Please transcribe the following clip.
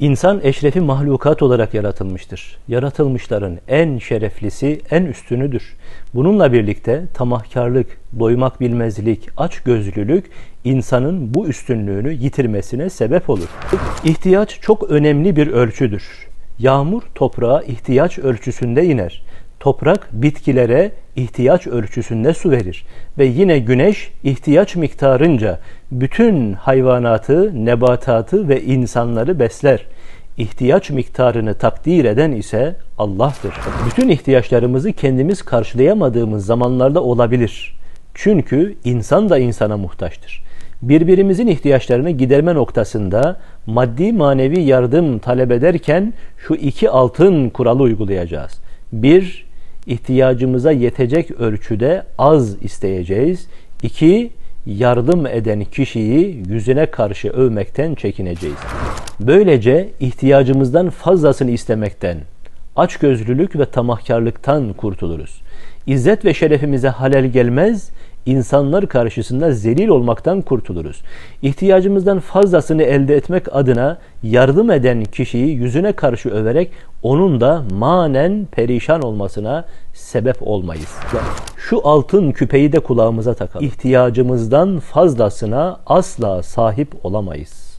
İnsan eşrefi mahlukat olarak yaratılmıştır. Yaratılmışların en şereflisi, en üstünüdür. Bununla birlikte tamahkarlık, doymak bilmezlik, açgözlülük insanın bu üstünlüğünü yitirmesine sebep olur. İhtiyaç çok önemli bir ölçüdür. Yağmur toprağa ihtiyaç ölçüsünde iner. Toprak bitkilere ihtiyaç ölçüsünde su verir ve yine güneş ihtiyaç miktarınca bütün hayvanatı, nebatatı ve insanları besler. İhtiyaç miktarını takdir eden ise Allah'tır. Bütün ihtiyaçlarımızı kendimiz karşılayamadığımız zamanlarda olabilir. Çünkü insan da insana muhtaçtır. Birbirimizin ihtiyaçlarını giderme noktasında maddi manevi yardım talep ederken şu iki altın kuralı uygulayacağız. Bir, ihtiyacımıza yetecek ölçüde az isteyeceğiz. İki, yardım eden kişiyi yüzüne karşı övmekten çekineceğiz. Böylece ihtiyacımızdan fazlasını istemekten, açgözlülük ve tamahkarlıktan kurtuluruz. İzzet ve şerefimize halel gelmez, insanlar karşısında zelil olmaktan kurtuluruz. İhtiyacımızdan fazlasını elde etmek adına yardım eden kişiyi yüzüne karşı överek onun da manen perişan olmasına sebep olmayız. Şu altın küpeyi de kulağımıza takalım. İhtiyacımızdan fazlasına asla sahip olamayız.